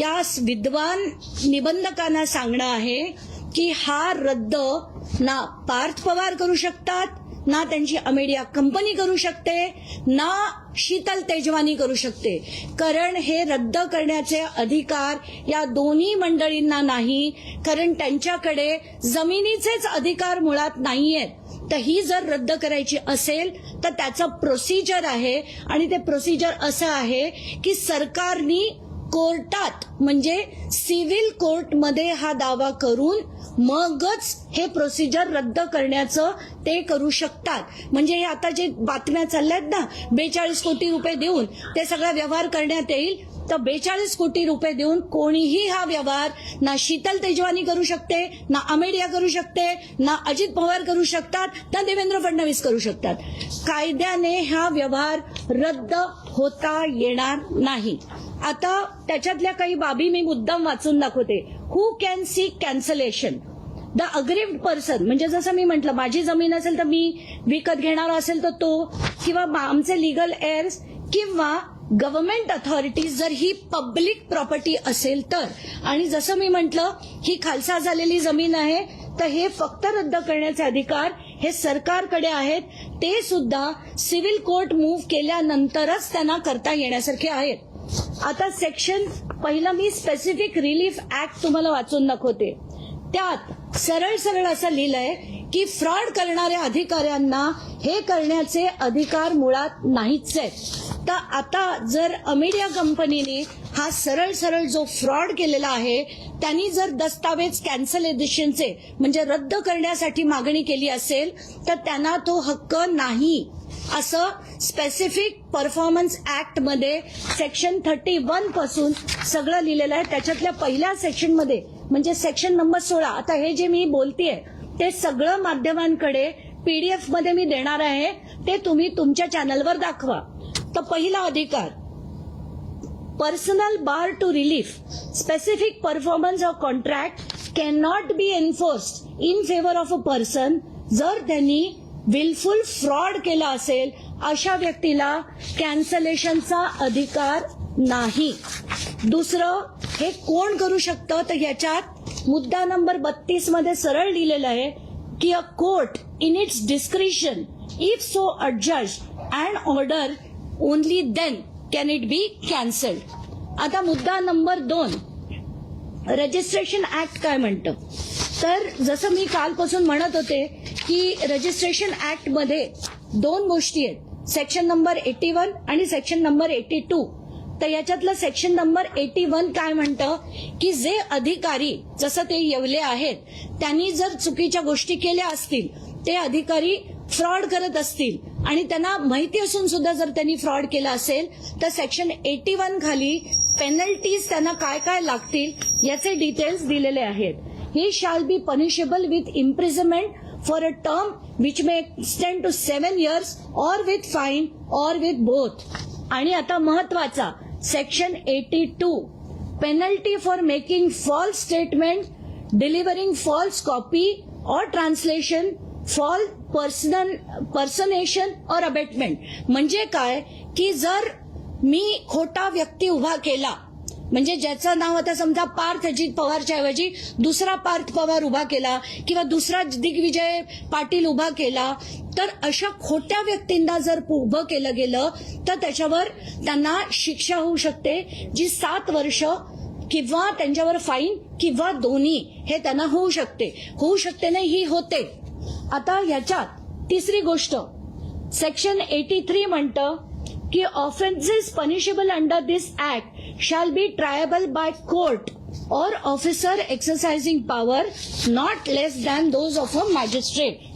या विद्वान निबंधकांना सांगणं आहे की हा रद्द ना पार्थ पवार करू शकतात ना त्यांची अमेडिया कंपनी करू शकते ना शीतल तेजवानी करू शकते. कारण हे रद्द करण्याचे अधिकार या दोन्ही मंडळींना नाही कारण त्यांच्याकडे जमिनीचेच अधिकार मुळात नाहीयेत. तर ही जर रद्द करायची असेल तर त्याचं प्रोसिजर आहे. आणि ते प्रोसिजर असं आहे की सरकारनी कोर्टात म्हणजे सिव्हिल कोर्टमध्ये हा दावा करून मगच हे प्रोसिजर रद्द करण्याचं ते करू शकतात. म्हणजे हे आता जे बातम्या चालल्यात ना बेचाळीस कोटी रुपये देऊन ते सगळा व्यवहार करण्यात येईल तर बेचाळीस कोटी रुपये देऊन कोणीही हा व्यवहार ना शीतल तेजवानी करू शकते ना अमेडिया करू शकते ना अजित पवार करू शकतात ना देवेंद्र फडणवीस करू शकतात. कायद्याने हा व्यवहार रद्द होता येणार नाही. आता त्याच्यातल्या काही बाबी मी मुद्दाम वाचून दाखवते. Who can see cancellation the aggrieved person म्हणजे जसं मी म्हटलं माझी जमीन असेल तर मी विकत घेणार असेल तर तो किंवा आमचे लिगल एअर्स किंवा गव्हर्नमेंट अथॉरिटीज जर ही पब्लिक प्रॉपर्टी असेल तर. आणि जसं मी म्हटलं ही खालसा झालेली जमीन आहे तर हे फक्त रद्द करण्याचे अधिकार हे सरकारकडे आहेत ते सुद्धा सिव्हिल कोर्ट मूव्ह केल्यानंतरच त्यांना करता येण्यासारखे आहेत. आता सेक्शन पहिलं मी स्पेसिफिक रिलीफ ऍक्ट तुम्हाला वाचून दाखवते. त्यात सरळ सरळ असं लिहिलंय की फ्रॉड करणाऱ्या अधिकाऱ्यांना हे करण्याचे अधिकार मुळात नाहीच आहेत. तर आता जर अमेडिया कंपनीने हा सरळ सरळ जो फ्रॉड केलेला आहे त्यांनी जर दस्तावेज कॅन्सलेशनचे म्हणजे रद्द करण्यासाठी मागणी केली असेल तर त्यांना तो हक्क नाही. असं स्पेसिफिक परफॉर्मन्स ऍक्टमध्ये सेक्शन थर्टी वनपासून सगळं लिहिलेलं आहे. त्याच्यातल्या पहिल्या सेक्शनमध्ये म्हणजे सेक्शन नंबर सोळा आता हे जे मी बोलतेय ते सगळं माध्यमांकडे पीडीएफमध्ये मी देणार आहे. ते तुम्ही तुमच्या चॅनलवर दाखवा. तर पहिला अधिकार. Personal bar to relief specific performance of contract can not be enforced in favour of a person जर त्यांनी विलफुल फ्रॉड केला असेल अशा व्यक्तीला कॅन्सलेशनचा अधिकार नाही. दुसरं हे कोण करू शकतं? तर याच्यात मुद्दा नंबर बत्तीसमध्ये सरळ लिहिलेलं आहे की a court in its discretion if so adjudge and order only then can it be cancelled आता मुद्दा नंबर दोन. रजिस्ट्रेशन ऍक्ट काय म्हणतं? तर जसं मी कालपासून म्हणत होते की रजिस्ट्रेशन ऍक्टमध्ये दोन गोष्टी आहेत. सेक्शन नंबर एटी वन आणि सेक्शन नंबर एटी टू तर याच्यातलं सेक्शन नंबर एटी वन काय म्हणतं? की जे अधिकारी जसं ते येवले आहेत त्यांनी जर चुकीच्या गोष्टी केल्या असतील ते अधिकारी फ्रॉड करत असतील आणि त्यांना माहिती असून सुद्धा जर त्यांनी फ्रॉड केला असेल तर सेक्शन एटी वन खाली पेनल्टीज त्यांना काय काय लागतील याचे डिटेल्स दिलेले आहेत. He shall be punishable with imprisonment for a term which may extend to seven years or with fine or with both आणि आता महत्त्वाचा section eighty two penalty for making false statement delivering false copy or translation fall personal personation or abetment. म्हणजे काय? की जर मी खोटा व्यक्ती उभा केला म्हणजे ज्याचं नाव आता समजा पार्थ अजित पवारच्या ऐवजी दुसरा पार्थ पवार उभा केला किंवा दुसरा दिग्विजय पाटील उभा केला तर अशा खोट्या व्यक्तींना जर उभं केलं गेलं तर त्याच्यावर त्यांना शिक्षा होऊ शकते जी सात वर्ष किंवा त्यांच्यावर फाईन किंवा दोन्ही हे त्यांना होऊ शकते. होऊ शकते नाही ही होते. आता ह्याच्यात तिसरी गोष्ट. सेक्शन एटी थ्री म्हणतं की offences punishable under this act shall be triable by court or officer exercising power not less than those of a magistrate